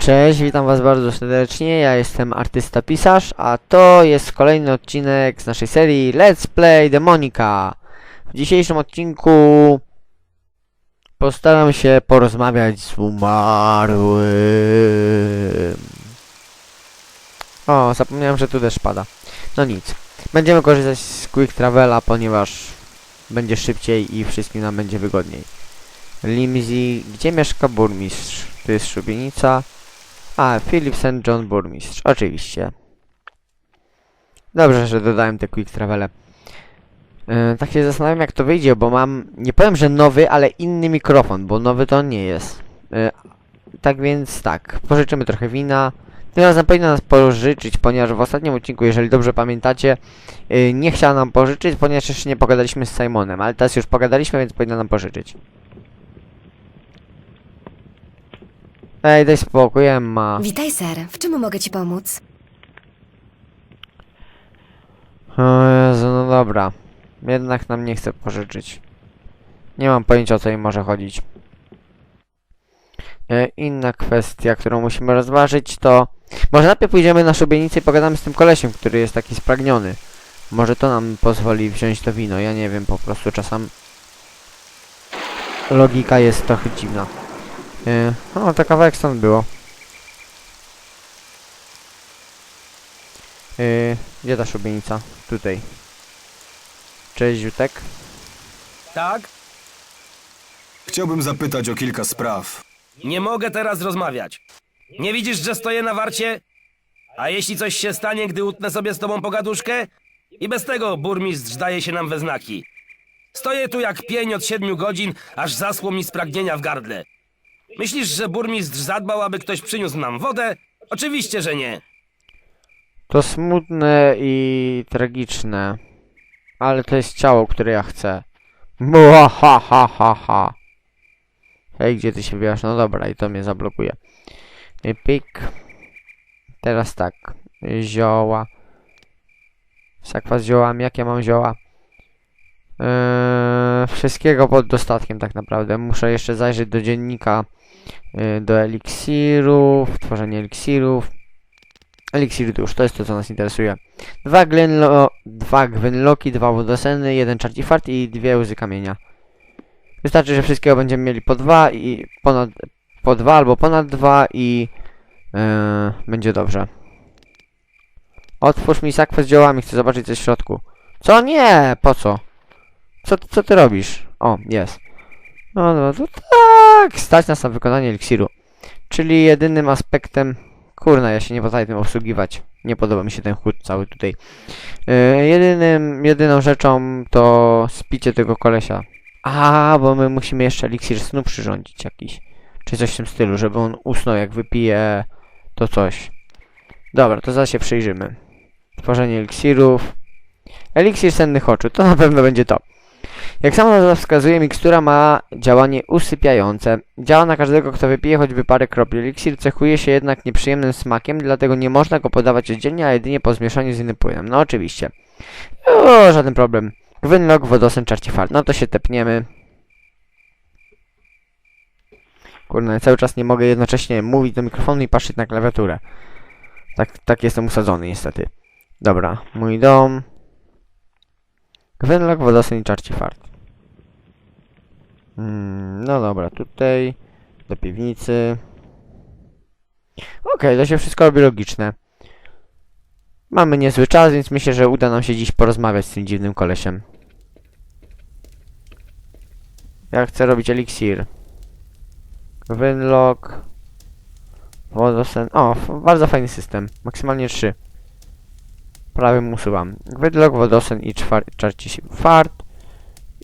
Cześć, witam was bardzo serdecznie, ja jestem artysta pisarz, a to jest kolejny odcinek z naszej serii Let's Play Demonika. W dzisiejszym odcinku postaram się porozmawiać z umarłym. O, zapomniałem, że tu deszcz pada. No nic, będziemy korzystać z Quick Travela, ponieważ będzie szybciej i wszystkim nam będzie wygodniej. Limzi, gdzie mieszka burmistrz? To jest szubienica. A, Philip St. John burmistrz, oczywiście. Dobrze, że dodałem te quick travele. Yy, tak się zastanawiam jak to wyjdzie, bo mam, nie powiem, że nowy, ale inny mikrofon, bo nowy to nie jest. Yy, tak więc tak, pożyczymy trochę wina. Tym razem powinna nas pożyczyć, ponieważ w ostatnim odcinku, jeżeli dobrze pamiętacie, yy, nie chciała nam pożyczyć, ponieważ jeszcze nie pogadaliśmy z Simonem, ale teraz już pogadaliśmy, więc powinna nam pożyczyć. Ej, daj spokój, Emma. Witaj, ser. W czym mogę ci pomóc? O Jezu, no dobra. Jednak nam nie chce pożyczyć. Nie mam pojęcia o co im może chodzić. E, inna kwestia, którą musimy rozważyć to... Może najpierw pójdziemy na szubienicę i pogadamy z tym kolesiem, który jest taki spragniony. Może to nam pozwoli wziąć to wino, ja nie wiem, po prostu czasem... Logika jest trochę dziwna. E, o, to kawałek stąd było. E, gdzie ta szubienica? Tutaj. Cześć, Ziutek. Tak? Chciałbym zapytać o kilka spraw. Nie mogę teraz rozmawiać. Nie widzisz, że stoję na warcie? A jeśli coś się stanie, gdy utnę sobie z tobą pogaduszkę? I bez tego burmistrz daje się nam we znaki. Stoję tu jak pień od siedmiu godzin, aż zasło mi spragnienia w gardle. Myślisz, że burmistrz zadbał, aby ktoś przyniósł nam wodę? Oczywiście, że nie. To smutne i tragiczne. Ale to jest ciało, które ja chcę. Mua, ha, ha, ha, ha. Hej, gdzie ty się wiesz? No dobra, i to mnie zablokuje. I Pik. Teraz tak. Zioła. Sakwa z ziołami. Jakie mam zioła? Eee, wszystkiego pod dostatkiem tak naprawdę. Muszę jeszcze zajrzeć do dziennika. Yy, do eliksirów. Tworzenie eliksirów. Eliksir dusz, to jest to, co nas interesuje. Dwa Glenlo, dwa Gwenloki, dwa wodoseny, jeden Chargifart i dwie łzy kamienia. Wystarczy, że wszystkiego będziemy mieli po dwa i ponad, po dwa albo ponad dwa i yy, będzie dobrze. Otwórz mi sakwę z dziełami, chcę zobaczyć coś w środku. Co? Nie! Po co? Co, co ty robisz? O, jest. No, no, to tak! Stać nas na wykonanie eliksiru. Czyli jedynym aspektem Kurna, ja się nie potrafię tym obsługiwać. Nie podoba mi się ten chód cały tutaj. Yy, jedynym, jedyną rzeczą to spicie tego kolesia. A, bo my musimy jeszcze eliksir snu przyrządzić jakiś. Czy coś w tym stylu, żeby on usnął jak wypije to coś. Dobra, to zaraz się przyjrzymy. Tworzenie eliksirów. Eliksir sennych oczu, to na pewno będzie to. Jak sama nazwa wskazuje, mikstura ma działanie usypiające. Działa na każdego, kto wypije choćby parę kropli. Eliksir cechuje się jednak nieprzyjemnym smakiem, dlatego nie można go podawać oddzielnie, a jedynie po zmieszaniu z innym płynem. No oczywiście. O, żaden problem. Gwynlock, wodosen, czarcifal. No to się tepniemy. Kurde, cały czas nie mogę jednocześnie mówić do mikrofonu i patrzeć na klawiaturę. Tak, tak jestem usadzony niestety. Dobra, mój dom. Gwenlock, wodosen i czarcifart. Mm, no dobra, tutaj do piwnicy. Okej, to się wszystko robi logiczne. Mamy niezły czas, więc myślę, że uda nam się dziś porozmawiać z tym dziwnym kolesiem. Ja chcę robić eliksir. Gwenlock. Wodosen. O, bardzo fajny system. Maksymalnie 3. Prawie usuwam. Gwenlock, wodosen i czarci fart.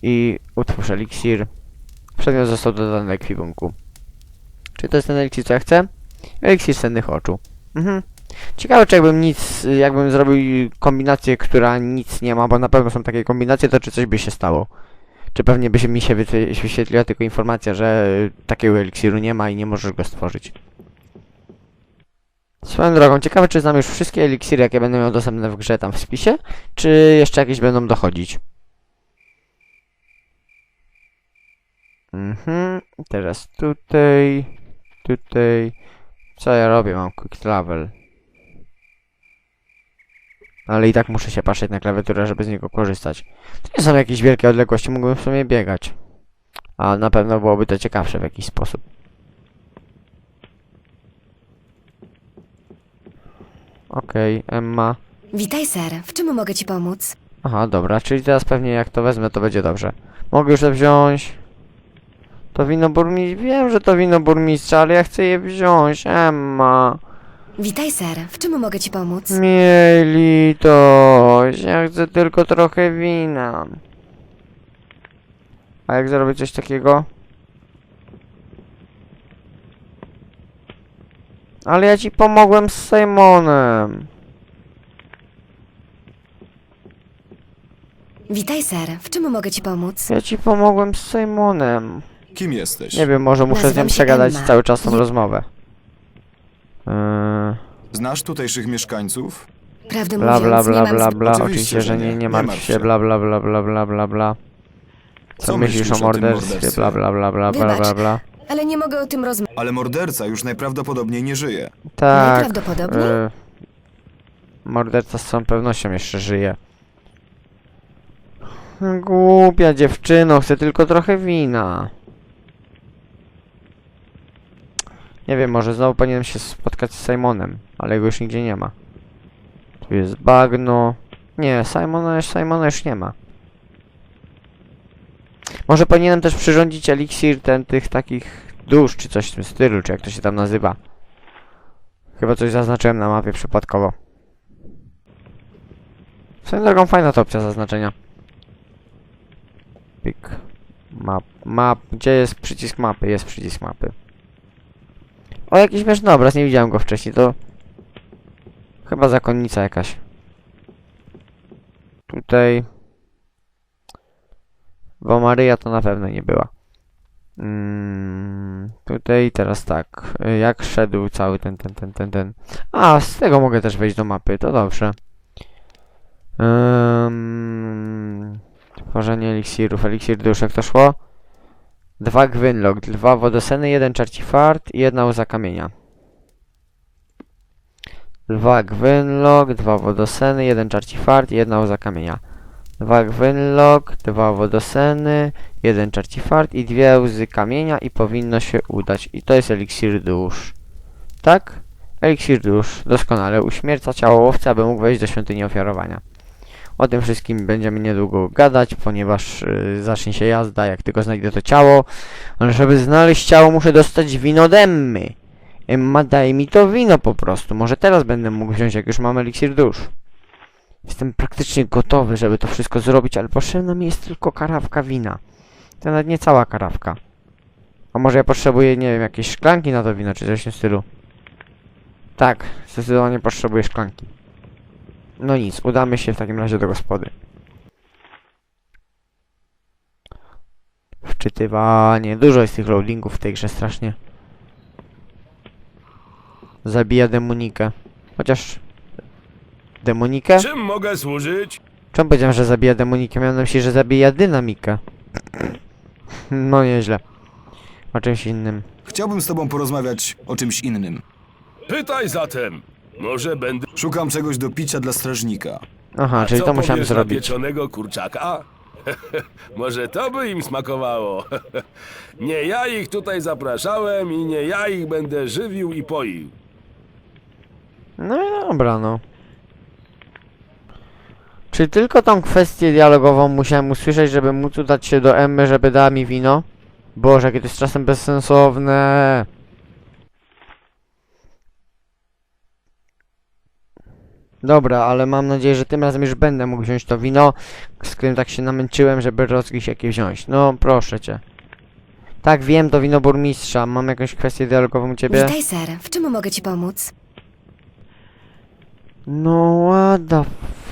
I utwórz eliksir. Przedmiot został dodany do ekwipunku. Czy to jest ten eliksir, co ja chcę? Eliksir sennych oczu. Mhm. Ciekawe, czy jakbym nic, jakbym zrobił kombinację, która nic nie ma, bo na pewno są takie kombinacje, to czy coś by się stało. Czy pewnie by się mi się wyświe- wyświetliła tylko informacja, że takiego eliksiru nie ma i nie możesz go stworzyć. Swoją drogą, ciekawe, czy znam już wszystkie eliksiry, jakie będę miał dostępne w grze tam w spisie, czy jeszcze jakieś będą dochodzić. Mhm, teraz tutaj, tutaj, Co ja robię? Mam quick travel. Ale i tak muszę się patrzeć na klawiaturę, żeby z niego korzystać. To nie są jakieś wielkie odległości, mógłbym w sumie biegać. A na pewno byłoby to ciekawsze w jakiś sposób. Okej, Emma. Witaj, ser. W czym mogę ci pomóc? Aha, dobra, czyli teraz pewnie jak to wezmę, to będzie dobrze. Mogę już to wziąć. To wino burmistrza. Wiem, że to wino burmistrza, ale ja chcę je wziąć, Emma. Witaj, ser. W czym mogę ci pomóc? Miej litość, ja chcę tylko trochę wina. A jak zrobię coś takiego? Ale ja ci pomogłem z Simonem. Witaj, ser. W czym mogę ci pomóc? Ja ci pomogłem z Simonem. Kim jesteś? Nie wiem, może muszę z Nazywam nią się przegadać Emma. cały czas tą rozmowę. Yy, Znasz tutejszych mieszkańców? Prawdę bla mówiąc, bla nie bla mam bla bla. Oczywiście, Oczywiście, że nie. nie, martw się, bla bla bla bla bla bla bla. Co, Co myślisz o tym morderstwie? Bla bla bla bla bla Wybacz. bla bla. Ale nie mogę o tym rozmawiać. Ale morderca już najprawdopodobniej nie żyje. Tak. Najprawdopodobniej? y, morderca z całą pewnością jeszcze żyje. Głupia dziewczyno, chcę tylko trochę wina. Nie wiem, może znowu powinienem się spotkać z Simonem, ale go już nigdzie nie ma. Tu jest bagno. Nie, Simona, Simona już nie ma. Może powinienem też przyrządzić eliksir ten tych takich dusz, czy coś w tym stylu, czy jak to się tam nazywa. Chyba coś zaznaczyłem na mapie przypadkowo. Swoją drogą fajna to opcja zaznaczenia. Pik. Map. Map. Gdzie jest przycisk mapy? Jest przycisk mapy. O, jakiś śmieszny obraz, nie widziałem go wcześniej, to... Chyba zakonnica jakaś. Tutaj... Bo Maryja to na pewno nie była. Mm, tutaj teraz tak. Jak szedł cały ten, ten, ten, ten, ten. A, z tego mogę też wejść do mapy, to dobrze. Um, tworzenie eliksirów. Eliksir dusz, jak to szło? Dwa gwynlok, dwa wodoseny, jeden czarcifart i jedna łza kamienia. Dwa gwynlok, dwa wodoseny, jeden czarcifart i jedna łza kamienia. Dwa gwynlok, dwa wodoseny, jeden czarcifart i dwie łzy kamienia i powinno się udać. I to jest eliksir dusz. Tak? Eliksir dusz doskonale uśmierca ciało łowcy, aby mógł wejść do świątyni ofiarowania. O tym wszystkim będziemy niedługo gadać, ponieważ yy, zacznie się jazda, jak tylko znajdę to ciało. Ale żeby znaleźć ciało, muszę dostać wino od Emmy. Emma, daj mi to wino po prostu. Może teraz będę mógł wziąć, jak już mam eliksir dusz. Jestem praktycznie gotowy, żeby to wszystko zrobić, ale potrzebna mi jest tylko karawka wina. To nawet nie cała karawka. A może ja potrzebuję, nie wiem, jakiejś szklanki na to wino, czy coś w tym stylu. Tak, zdecydowanie potrzebuję szklanki. No nic, udamy się w takim razie do gospody. Wczytywanie. Dużo jest tych loadingów w tej grze strasznie. Zabija demonikę. Chociaż... Demonikę? Czym mogę służyć? Czemu powiedziałem, że zabija demonikę? Miałem na myśli, że zabija dynamikę. No nieźle. O czymś innym. Chciałbym z tobą porozmawiać o czymś innym. Pytaj zatem. Może będę... Szukam czegoś do picia dla strażnika. Aha, czyli co to musiałem powiesz na zrobić. pieczonego kurczaka? Może to by im smakowało. nie ja ich tutaj zapraszałem i nie ja ich będę żywił i poił. No i dobra, no. Czy tylko tą kwestię dialogową musiałem usłyszeć, żeby móc udać się do Emmy, żeby dała mi wino? Boże, jakie to jest czasem bezsensowne. Dobra, ale mam nadzieję, że tym razem już będę mógł wziąć to wino, z którym tak się namęczyłem, żeby rozgryźć jakie wziąć. No, proszę cię. Tak, wiem, to wino burmistrza. Mam jakąś kwestię dialogową u ciebie? Witaj, ser. W czym mogę ci pomóc? No what the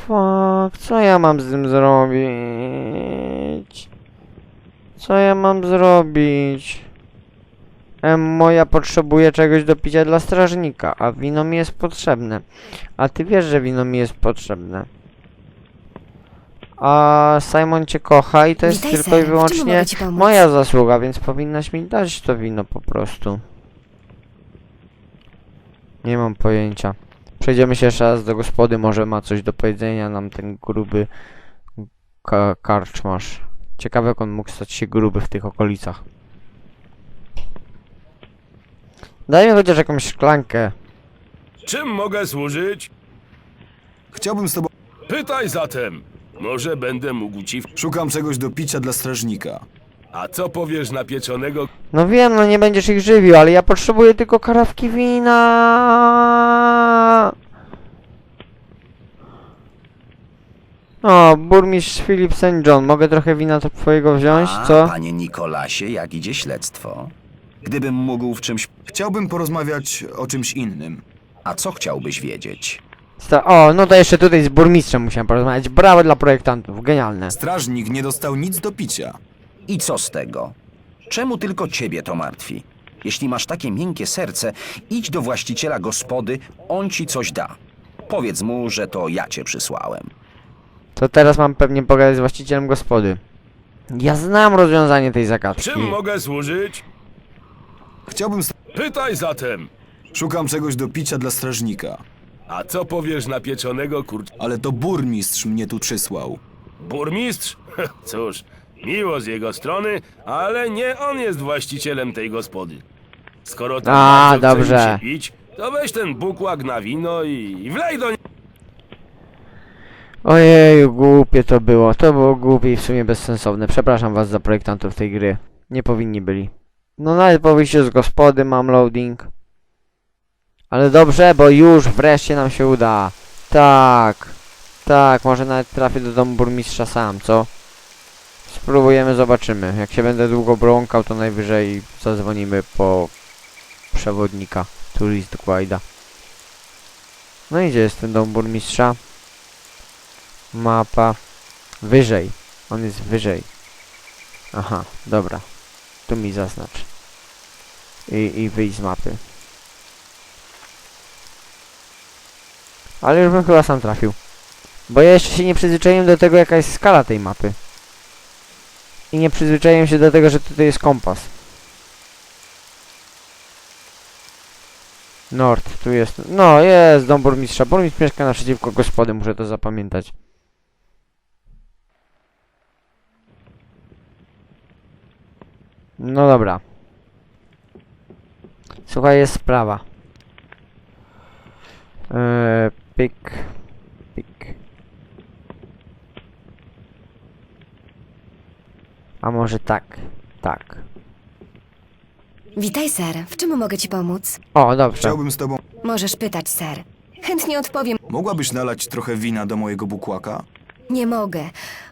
fuck? Co ja mam z tym zrobić? Co ja mam zrobić? Emmo, ja potrzebuję czegoś do picia dla strażnika, a wino mi jest potrzebne. A ty wiesz, że wino mi jest potrzebne. A Simon cię kocha i to jest Witaj, tylko i W czym wyłącznie mogę ci pomóc? moja zasługa, więc powinnaś mi dać to wino po prostu. Nie mam pojęcia. Przejdziemy się jeszcze raz do gospody, może ma coś do powiedzenia nam ten gruby ka karczmarz. Ciekawe jak on mógł stać się gruby w tych okolicach. Daj mi chociaż jakąś szklankę. Czym mogę służyć? Chciałbym z tobą... Pytaj zatem. Może będę mógł ci... w- Szukam czegoś do picia dla strażnika. A co powiesz na pieczonego... No wiem, no nie będziesz ich żywił, ale ja potrzebuję tylko karawki wina. O, burmistrz Philip St. John, mogę trochę wina to twojego wziąć, A, co? panie Nikolasie, jak idzie śledztwo? Gdybym mógł w czymś... Chciałbym porozmawiać o czymś innym. A co chciałbyś wiedzieć? Sta o, no to jeszcze tutaj z burmistrzem musiałem porozmawiać. Brawo dla projektantów, genialne. Strażnik nie dostał nic do picia. I co z tego? Czemu tylko ciebie to martwi? Jeśli masz takie miękkie serce, idź do właściciela gospody, on ci coś da. Powiedz mu, że to ja cię przysłałem. To teraz mam pewnie pogadać z właścicielem gospody. Ja znam rozwiązanie tej zagadki. Czym mogę służyć? Chciałbym... Pytaj zatem. Szukam czegoś do picia dla strażnika. A co powiesz na pieczonego kurcz... Ale to burmistrz mnie tu przysłał. Burmistrz? Cóż, miło z jego strony, ale nie on jest właścicielem tej gospody. Skoro ten A, bardzo chce dobrze. im się pić, to weź ten bukłak na wino i, i wlej do niego. Ojeju, głupie to było. To było głupie i w sumie bezsensowne. Przepraszam was za projektantów tej gry. Nie powinni byli. No nawet po wyjściu z gospody mam loading. Ale dobrze, bo już wreszcie nam się uda. Tak. Tak, może nawet trafię do domu burmistrza sam, co? Spróbujemy, zobaczymy. Jak się będę długo brąkał, to najwyżej zadzwonimy po przewodnika. Turist Guida. No i gdzie jest ten dom burmistrza? Mapa. Wyżej. On jest wyżej. Aha, dobra. Tu mi zaznacz. I, i wyjść z mapy. Ale już bym chyba sam trafił. Bo ja jeszcze się nie przyzwyczaiłem do tego, jaka jest skala tej mapy. I nie przyzwyczaiłem się do tego, że tutaj jest kompas. Nord, tu jest. No, jest dom burmistrza. Burmistrz mieszka naprzeciwko gospody, muszę to zapamiętać. No dobra. Słuchaj, jest sprawa. Eee, pik. Pik. A może tak. Tak. Witaj, ser. W czym mogę ci pomóc? O, dobrze. Chciałbym z tobą... Możesz pytać, ser. Chętnie odpowiem. Mogłabyś nalać trochę wina do mojego bukłaka? Nie mogę.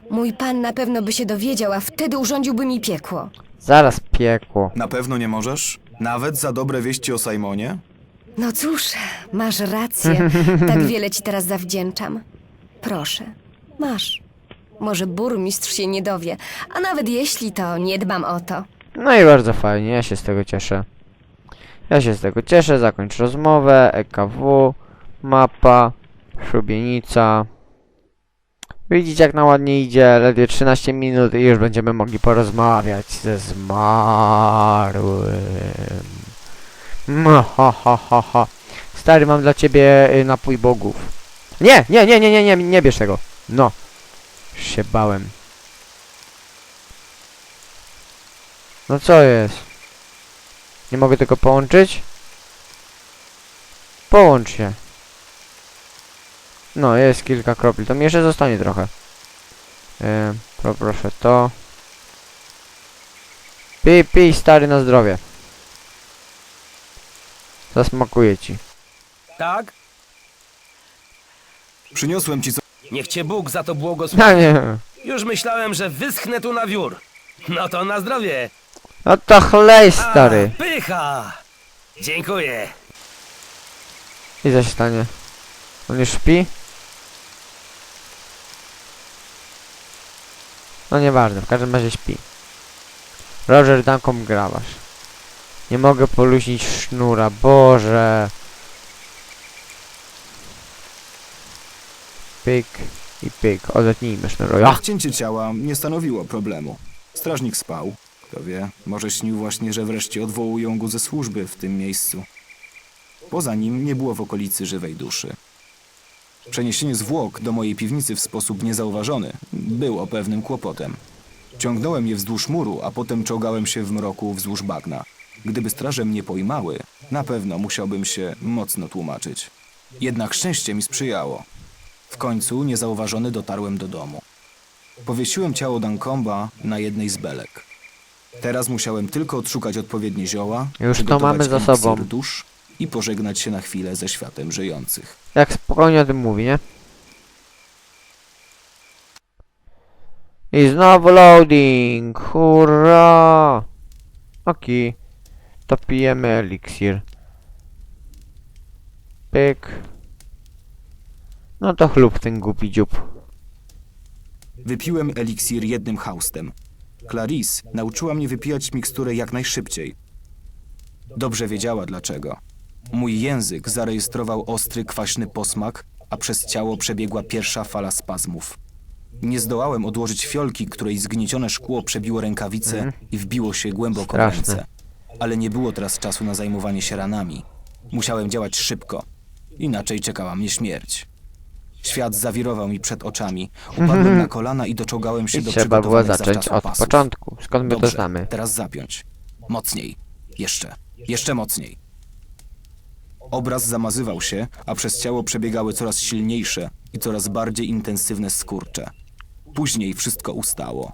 Mój pan na pewno by się dowiedział, a wtedy urządziłby mi piekło. Zaraz piekło. Na pewno nie możesz? Nawet za dobre wieści o Simonie? No cóż, masz rację. Tak wiele ci teraz zawdzięczam. Proszę, masz. Może burmistrz się nie dowie, a nawet jeśli to, nie dbam o to. No i bardzo fajnie, ja się z tego cieszę. Ja się z tego cieszę, zakończ rozmowę, EKW, mapa, szubienica. Widzicie jak na ładnie idzie, ledwie 13 minut i już będziemy mogli porozmawiać ze zmarłym. Ha, ha, ha, ha. Stary, mam dla ciebie y, napój bogów. Nie, nie, nie, nie, nie, nie, nie bierz tego. No. Już się bałem. No co jest? Nie mogę tego połączyć? Połącz się. No, jest kilka kropli. To mi jeszcze zostanie trochę. Yy, poproszę to. Pij, pij, stary, na zdrowie. Zasmakuje ci. Tak? Przyniosłem ci co... Niech cię Bóg za to błogosławi. No nie. Już myślałem, że wyschnę tu na wiór. No to na zdrowie. No to chlej, A, stary. pycha! Dziękuję. I co się stanie? On już śpi? No nieważne, w każdym razie śpi. Roger Duncan grabasz. Nie mogę poluźnić sznura, Boże. Pyk i pyk. Odetnijmy sznur. Ja! Wcięcie ciała nie stanowiło problemu. Strażnik spał. Kto wie, może śnił właśnie, że wreszcie odwołują go ze służby w tym miejscu. Poza nim nie było w okolicy żywej duszy. Przeniesienie zwłok do mojej piwnicy w sposób niezauważony było pewnym kłopotem. Ciągnąłem je wzdłuż muru, a potem czołgałem się w mroku wzdłuż bagna. Gdyby straże mnie pojmały, na pewno musiałbym się mocno tłumaczyć. Jednak szczęście mi sprzyjało. W końcu, niezauważony, dotarłem do domu. Powiesiłem ciało Dankomba na jednej z belek. Teraz musiałem tylko odszukać odpowiednie zioła, Już to przygotować mamy za eliksir sobą. dusz i pożegnać się na chwilę ze światem żyjących. Jak spokojnie o tym mówi, nie? I znowu loading! Hurra! Oki. To pijemy eliksir. Pyk. No to chlub ten głupi dziób. Wypiłem eliksir jednym haustem. Clarice nauczyła mnie wypijać miksturę jak najszybciej. Dobrze wiedziała dlaczego. Mój język zarejestrował ostry, kwaśny posmak, a przez ciało przebiegła pierwsza fala spazmów. Nie zdołałem odłożyć fiolki, której zgniecione szkło przebiło rękawice i wbiło się głęboko w Straszne. ręce. Ale nie było teraz czasu na zajmowanie się ranami. Musiałem działać szybko, inaczej czekała mnie śmierć. Świat zawirował mi przed oczami. Upadłem na kolana i doczołgałem się I do trzeba było przygotowanych zacząć zawczasu od pasów. początku. Skąd my to Dobrze, znamy? teraz zapiąć. Mocniej. Jeszcze. Jeszcze mocniej. Obraz zamazywał się, a przez ciało przebiegały coraz silniejsze i coraz bardziej intensywne skurcze. Później wszystko ustało.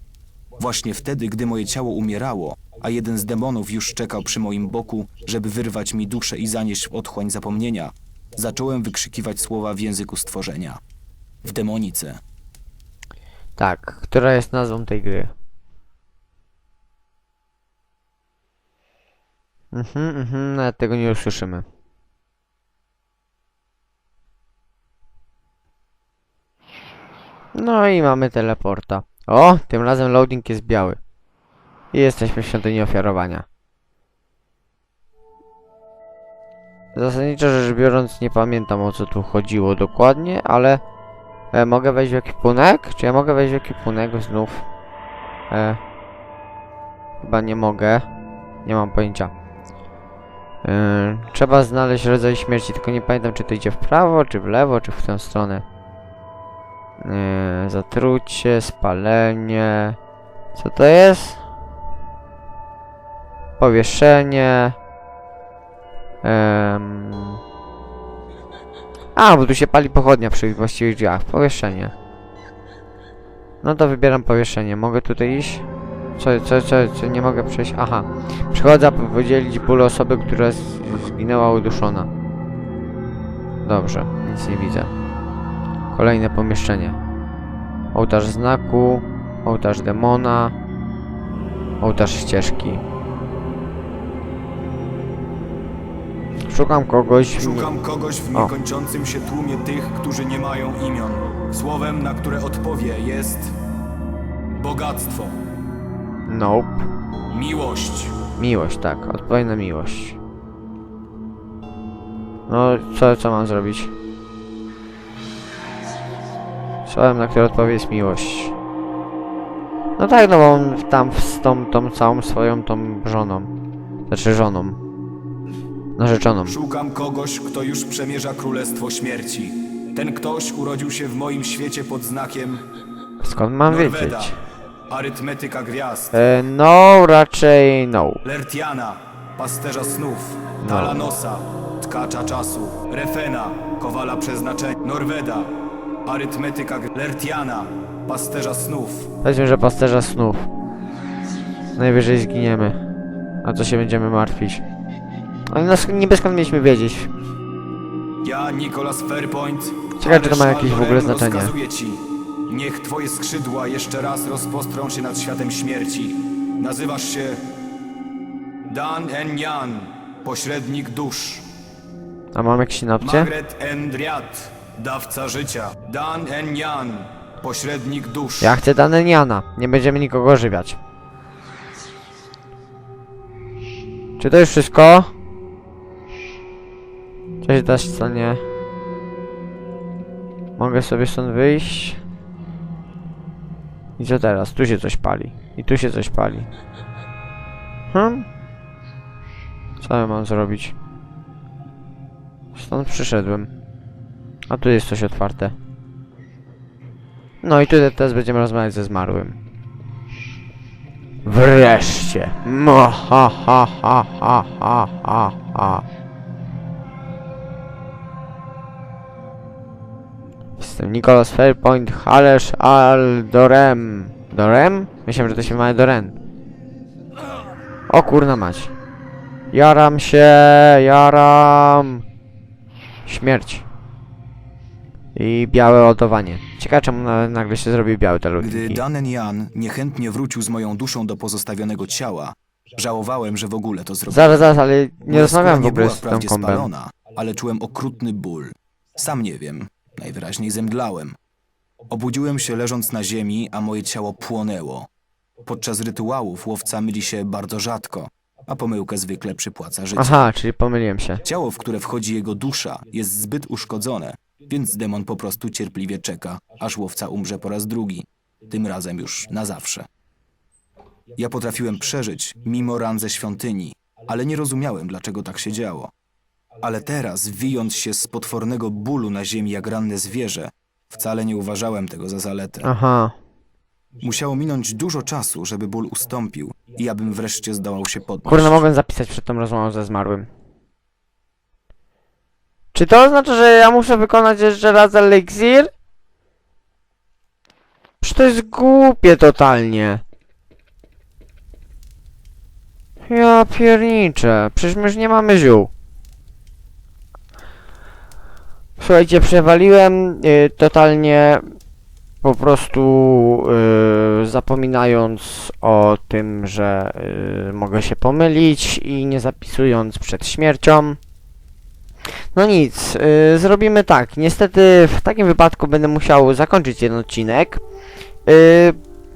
Właśnie wtedy, gdy moje ciało umierało, a jeden z demonów już czekał przy moim boku, żeby wyrwać mi duszę i zanieść w otchłań zapomnienia, zacząłem wykrzykiwać słowa w języku stworzenia. W demonice. Tak, która jest nazwą tej gry? Mhm, mhm, nawet tego nie usłyszymy. No i mamy teleporta. O, tym razem loading jest biały. I jesteśmy w świątyni ofiarowania. Zasadniczo rzecz biorąc nie pamiętam o co tu chodziło dokładnie, ale E, mogę wejść w ekwipunek? Czy ja mogę wejść w ekwipunek znów? E, chyba nie mogę. Nie mam pojęcia. E, trzeba znaleźć rodzaj śmierci, tylko nie pamiętam czy to idzie w prawo, czy w lewo, czy w tę stronę. E, zatrucie, spalenie. Co to jest? Powieszenie. Em, a, bo tu się pali pochodnia przy właściwych drzwiach. Powieszenie. No to wybieram powieszenie. Mogę tutaj iść? Co, co, co, co nie mogę przejść? Aha. Przychodzę, aby podzielić ból osoby, która zginęła uduszona. Dobrze, nic nie widzę. Kolejne pomieszczenie. Ołtarz znaku, ołtarz demona, ołtarz ścieżki. Szukam kogoś. Szukam kogoś w niekończącym się tłumie tych, którzy nie mają imion. Słowem, na które odpowie, jest bogactwo, Nope. miłość. Miłość, tak. Odpowiedź na miłość. No, co, co mam zrobić? Słowem, na które odpowie jest miłość. No tak, no bo on tam z tą, tą całą swoją tą żoną. Znaczy żoną. Narzeczoną. Szukam kogoś, kto już przemierza królestwo śmierci. Ten ktoś urodził się w moim świecie pod znakiem Skąd mam Norweda, wiedzieć? arytmetyka gwiazd, E, no, raczej no. Lertiana, pasterza snów, No. Talanosa, tkacza czasu, Refena, kowala przeznaczenia, Norweda, arytmetyka Lertiana, pasterza snów, Powiedzmy, że pasterza snów. Najwyżej zginiemy. A co się będziemy martwić? Ale no, sk- niby skąd mieliśmy wiedzieć? Ja, Nicholas Fairpoint. Ciekawe, czy to ma jakieś w ogóle znaczenie. ci. Niech twoje skrzydła jeszcze raz rozpostrą się nad światem śmierci. Nazywasz się Dan En Yan, pośrednik dusz. A mam jakieś synopcie? Magret En Driat, dawca życia. Dan En Yan, pośrednik dusz. Ja chcę Daneniana. Nie będziemy nikogo ożywiać. Czy to już wszystko? Co się teraz stanie? Mogę sobie stąd wyjść? I co teraz? Tu się coś pali. I tu się coś pali. Hmm? Co ja mam zrobić? Stąd przyszedłem. A tu jest coś otwarte. No i tutaj teraz będziemy rozmawiać ze zmarłym. Wreszcie! Mo, ha, ha, ha, ha, ha, ha, ha. Jestem Nicholas Fairpoint Halesz Al Dorem. Dorem? Myślałem, że to się ma Doren. O kurna mać. Jaram się, jaram. Śmierć. I białe ładowanie. Ciekawe czemu na, nagle się zrobił biały te Gdy. Danen Jan niechętnie wrócił z moją duszą do pozostawionego ciała, żałowałem, że w ogóle to zrobiłem. Zaraz, zaraz, ale nie Moja rozmawiam w skóra ogóle była z tą wprawdzie kombem. spalona, ale czułem okrutny ból. Sam nie wiem. Najwyraźniej zemdlałem. Obudziłem się leżąc na ziemi, a moje ciało płonęło. Podczas rytuałów łowca myli się bardzo rzadko, a pomyłkę zwykle przypłaca życiem. Aha, czyli pomyliłem się. Ciało, w które wchodzi jego dusza, jest zbyt uszkodzone, więc demon po prostu cierpliwie czeka, aż łowca umrze po raz drugi. Tym razem już na zawsze. Ja potrafiłem przeżyć mimo ran ze świątyni, ale nie rozumiałem, dlaczego tak się działo. Ale teraz, wijąc się z potwornego bólu na ziemi jak ranne zwierzę, wcale nie uważałem tego za zaletę. Aha. Musiało minąć dużo czasu, żeby ból ustąpił i abym wreszcie zdołał się podnieść. Kurna, mogłem zapisać przed tą rozmową ze zmarłym. Czy to oznacza, że ja muszę wykonać jeszcze raz eliksir? Przecież to jest głupie totalnie. Ja pierniczę. Przecież my już nie mamy ziół. Słuchajcie, przewaliłem y, totalnie po prostu y, zapominając o tym, że y, mogę się pomylić i nie zapisując przed śmiercią. No nic, y, zrobimy tak. Niestety w takim wypadku będę musiał zakończyć ten odcinek. Y,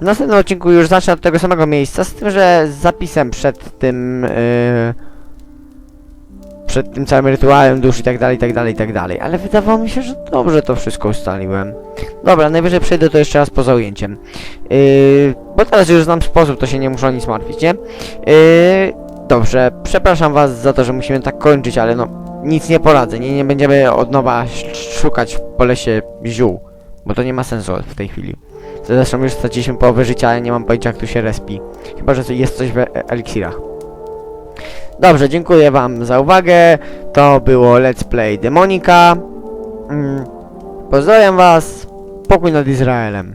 w następnym odcinku już zacznę od tego samego miejsca, z tym, że z zapisem przed tym y, przed tym całym rytuałem dusz i tak dalej, i tak dalej, i tak dalej. Ale wydawało mi się, że dobrze to wszystko ustaliłem. Dobra, najwyżej przejdę to jeszcze raz poza ujęciem. Yy, bo teraz już znam sposób, to się nie muszą nic martwić, nie? Yy, dobrze, przepraszam was za to, że musimy tak kończyć, ale no, nic nie poradzę, nie, nie będziemy od nowa sz- szukać po lesie ziół, bo to nie ma sensu w tej chwili. Zresztą już straciliśmy połowę życia, ale nie mam pojęcia jak tu się respi. Chyba, że jest coś w e- eliksirach. Dobrze, dziękuję wam za uwagę. To było Let's Play Demonika. Mm, pozdrawiam was. Pokój nad Izraelem.